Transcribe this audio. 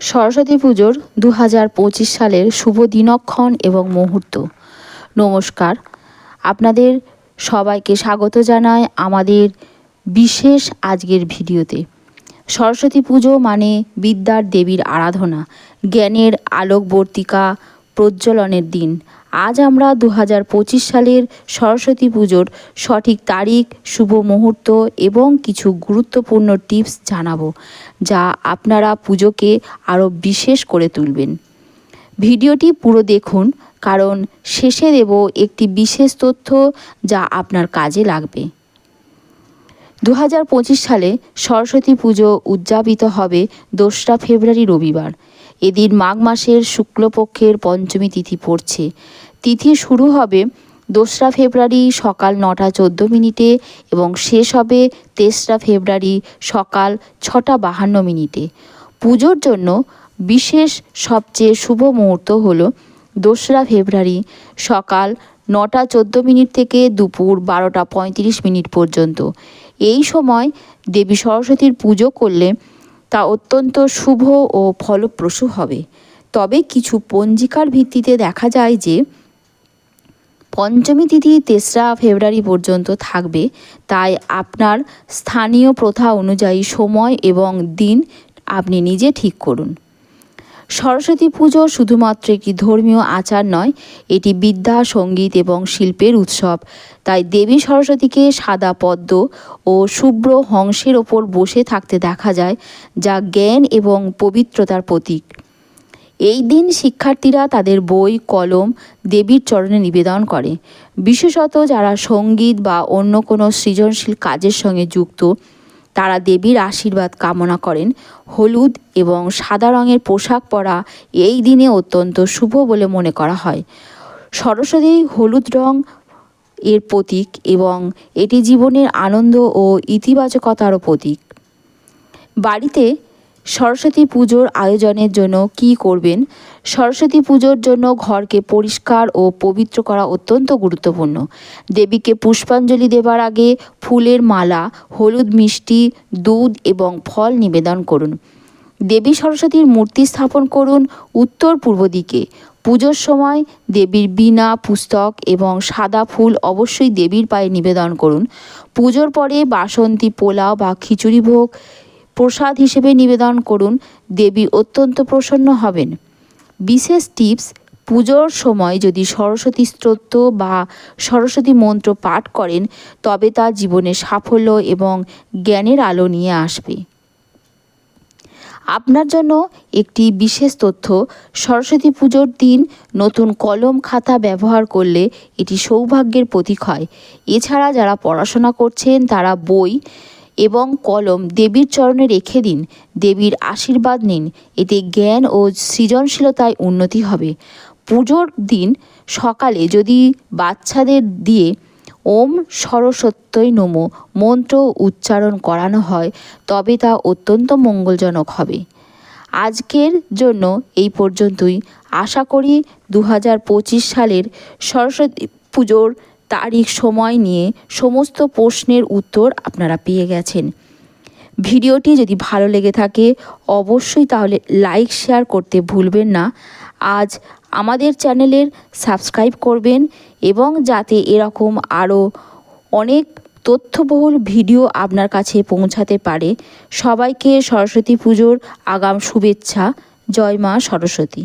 সরস্বতী পুজোর দু হাজার পঁচিশ সালের শুভ দিনক্ষণ এবং মুহূর্ত। নমস্কার। আপনাদের সবাইকে স্বাগত জানায় আমাদের বিশেষ আজকের ভিডিওতে। সরস্বতী পুজো মানে বিদ্যার দেবীর আরাধনা, জ্ঞানের আলোকবর্তিকা প্রজ্বলনের দিন। আজ আমরা দু হাজার পঁচিশ সালের সরস্বতী পুজোর সঠিক তারিখ, শুভ মুহূর্ত এবং কিছু গুরুত্বপূর্ণ টিপস জানাব, যা আপনারা পুজোকে আরও বিশেষ করে তুলবেন। ভিডিওটি পুরো দেখুন, কারণ শেষে দেব একটি বিশেষ তথ্য যা আপনার কাজে লাগবে। দু হাজার পঁচিশ সালে সরস্বতী পুজো উদযাপিত হবে দোসরা ফেব্রুয়ারি রবিবার। এদিন মাঘ মাসের শুক্লপক্ষের পঞ্চমী তিথি পড়ছে। তিথি শুরু হবে দোসরা ফেব্রুয়ারি সকাল নটা চোদ্দ মিনিটে এবং শেষ হবে তেসরা ফেব্রুয়ারি সকাল ছটা বাহান্ন মিনিটে। পুজোর জন্য বিশেষ সবচেয়ে শুভ মুহূর্ত হল দোসরা ফেব্রুয়ারি সকাল নটা চোদ্দ মিনিট থেকে দুপুর বারোটা পঁয়ত্রিশ মিনিট পর্যন্ত। এই সময় দেবী সরস্বতীর পুজো করলে তা অত্যন্ত শুভ ও ফলপ্রসূ হবে। তবে কিছু পঞ্জিকার ভিত্তিতে দেখা যায় যে পঞ্চমী তিথি তেসরা ফেব্রুয়ারি পর্যন্ত থাকবে। তাই আপনার স্থানীয় প্রথা অনুযায়ী সময় এবং দিন আপনি নিজে ঠিক করুন। সরস্বতী পুজো শুধুমাত্র একটি ধর্মীয় আচার নয়, এটি বিদ্যা, সংগীত এবং শিল্পের উৎসব। তাই দেবী সরস্বতীকে সাদা পদ্ম ও শুভ্র হংসের ওপর বসে থাকতে দেখা যায়, যা জ্ঞান এবং পবিত্রতার প্রতীক। এই দিন শিক্ষার্থীরা তাদের বই, কলম, দেবীর চরণে নিবেদন করে। বিশেষত যারা সংগীত বা অন্য কোনো সৃজনশীল কাজের সঙ্গে যুক্ত, তারা দেবীর আশীর্বাদ কামনা করেন। হলুদ এবং সাদা রঙের পোশাক পরা এই দিনে অত্যন্ত শুভ বলে মনে করা হয়। সরস্বতী হলুদ রং এর প্রতীক এবং এটি জীবনের আনন্দ ও ইতিবাচকতারও প্রতীক। বাড়িতে সরস্বতী পুজোর আয়োজনের জন্য কি করবেন? সরস্বতী পুজোর জন্য ঘরকে পরিষ্কার ও পবিত্র করা অত্যন্ত গুরুত্বপূর্ণ। দেবীকে পুষ্পাঞ্জলি দেবার আগে ফুলের মালা, হলুদ মিষ্টি, দুধ এবং ফল নিবেদন করুন। দেবী সরস্বতীর মূর্তি স্থাপন করুন উত্তর পূর্ব দিকে। পুজোর সময় দেবীর বীণা, পুস্তক এবং সাদা ফুল অবশ্যই দেবীর পায়ে নিবেদন করুন। পুজোর পরে বাসন্তী পোলাও বা খিচুড়ি ভোগ প্রসাদ হিসেবে নিবেদন করুন, দেবী অত্যন্ত প্রসন্ন হবেন। বিশেষ টিপস, পুজোর সময় যদি সরস্বতী স্তোত্র বা সরস্বতী মন্ত্র পাঠ করেন, তবে তা জীবনে সাফল্য এবং জ্ঞানের আলো নিয়ে আসবে। আপনার জন্য একটি বিশেষ তথ্য, সরস্বতী পুজোর দিন নতুন কলম খাতা ব্যবহার করলে এটি সৌভাগ্যের প্রতীক হয়। এছাড়া যারা পড়াশোনা করছেন, তারা বই এবং কলম দেবীর চরণে রেখে দিন, দেবীর আশীর্বাদ নিন, এতে জ্ঞান ও সৃজনশীলতায় উন্নতি হবে। পুজোর দিন সকালে যদি বাচ্চাদের দিয়ে ওম সরস্বত্যই নমো মন্ত্র উচ্চারণ করানো হয়, তবে তা অত্যন্ত মঙ্গলজনক হবে। আজকের জন্য এই পর্যন্তই। আশা করি দু হাজার পঁচিশ সালের সরস্বতী পুজোর তারিখ, সময় নিয়ে সমস্ত প্রশ্নের উত্তর আপনারা পেয়ে গেছেন। ভিডিওটি যদি ভালো লেগে থাকে, অবশ্যই তাহলে লাইক, শেয়ার করতে ভুলবেন না। আজ আমাদের চ্যানেলের সাবস্ক্রাইব করবেন এবং যাতে এরকম আরও অনেক তথ্যবহুল ভিডিও আপনার কাছে পৌঁছাতে পারে। সবাইকে সরস্বতী পুজোর আগাম শুভেচ্ছা। জয় মা সরস্বতী।